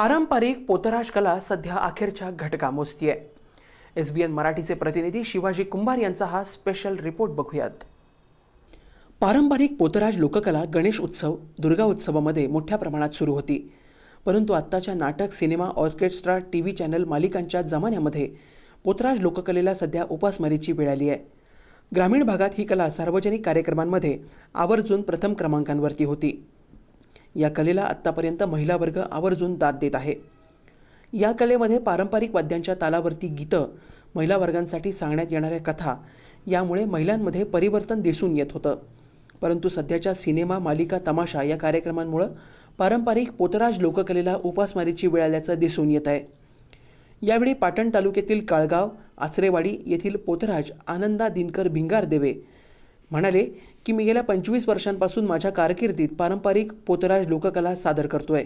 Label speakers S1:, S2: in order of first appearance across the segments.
S1: पारंपरिक पोतराज कला सध्या अखेरच्या घटका मोजतीये. एस बी एन मराठीचे प्रतिनिधी शिवाजी कुंभार यांचा हा स्पेशल रिपोर्ट बघूयात. पारंपरिक पोतराज लोककला गणेश उत्सव दुर्गा उत्सवामध्ये मोठ्या प्रमाणात सुरू होती. परंतु आत्ताच्या नाटक cinema orchestra T V channel मालिकांच्या जमान्यामध्ये पोतराज लोककलेला सध्या उपासमारीची वेळ आली आहे ग्रामीण भागात ही कला सार्वजनिक कार्यक्रमांमध्ये आवर्जून प्रथम क्रमांकांवरती होती. या कलेला आत्तापर्यंत महिला वर्ग आवर्जून दाद देत आहे. या कलेमध्ये पारंपरिक वाद्यांच्या तालावरती गीतं महिला वर्गांसाठी सांगण्यात येणाऱ्या कथा यामुळे महिलांमध्ये परिवर्तन दिसून येत होतं. परंतु सध्याच्या सिनेमा मालिका तमाशा या कार्यक्रमांमुळं पारंपरिक पोतराज लोककलेला उपासमारीची वेळ आल्याचं दिसून येत आहे. यावेळी पाटण तालुक्यातील काळगाव आचरेवाडी येथील पोतराज आनंदा दिनकर भिंगार देवे म्हणाले की मी गेल्या पंचवीस वर्षांपासून माझ्या कारकिर्दीत पारंपरिक पोतराज लोककला सादर करतो आहे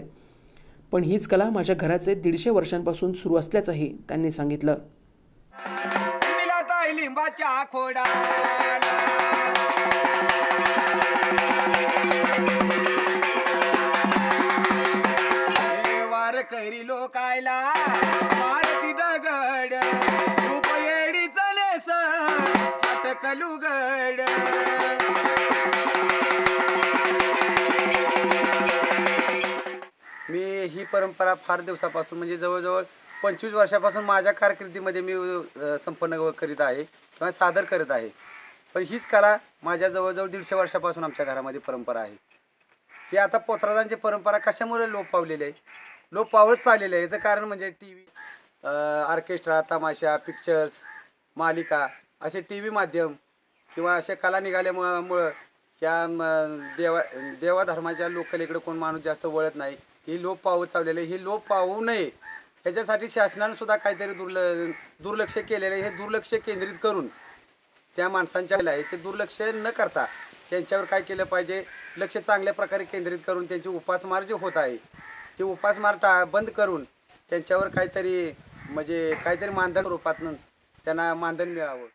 S1: पण हीच कला माझ्या घराचे दीडशे वर्षांपासून सुरू असल्याचंही त्यांनी सांगितलं.
S2: लिंबाच्या वार करी लोकायला मारती दगड. कलुगड मी ही परंपरा फार दिवसापासून म्हणजे जवळजवळ पंचवीस वर्षापासून माझ्या कारकिर्दीमध्ये मी अ, संपन्न करीत आहे किंवा सादर करत आहे. पण हीच कला माझ्या जवळजवळ दीडशे वर्षापासून आमच्या घरामध्ये परंपरा आहे. ही आता पोतराजांची परंपरा कशामुळे लोप पावलेली आहे? लोप पावत चाललेली आहे. याचं कारण म्हणजे टी व्ही ऑर्केस्ट्रा तमाशा पिक्चर्स मालिका असे टी व्ही माध्यम किंवा अशा कला निघाल्यामुळं त्या म, देवा देवाधर्माच्या लोककलेकडे कोण माणूस जास्त वळत नाही. ही लोप पाहू चावलेले आहे. ही लोप पाहू नये. ह्याच्यासाठी शासनानं सुद्धा काहीतरी दुर्ल दुर्लक्ष केलेलं आहे. हे दुर्लक्ष केंद्रित करून त्या माणसांच्या आहे ते दुर्लक्ष न करता त्यांच्यावर काय केलं पाहिजे? लक्ष चांगल्या प्रकारे केंद्रित करून त्यांची उपासमार जी होत आहे ती उपासमार टा बंद करून त्यांच्यावर काहीतरी म्हणजे काहीतरी मानधन रूपातनं त्यांना मानधन मिळावं.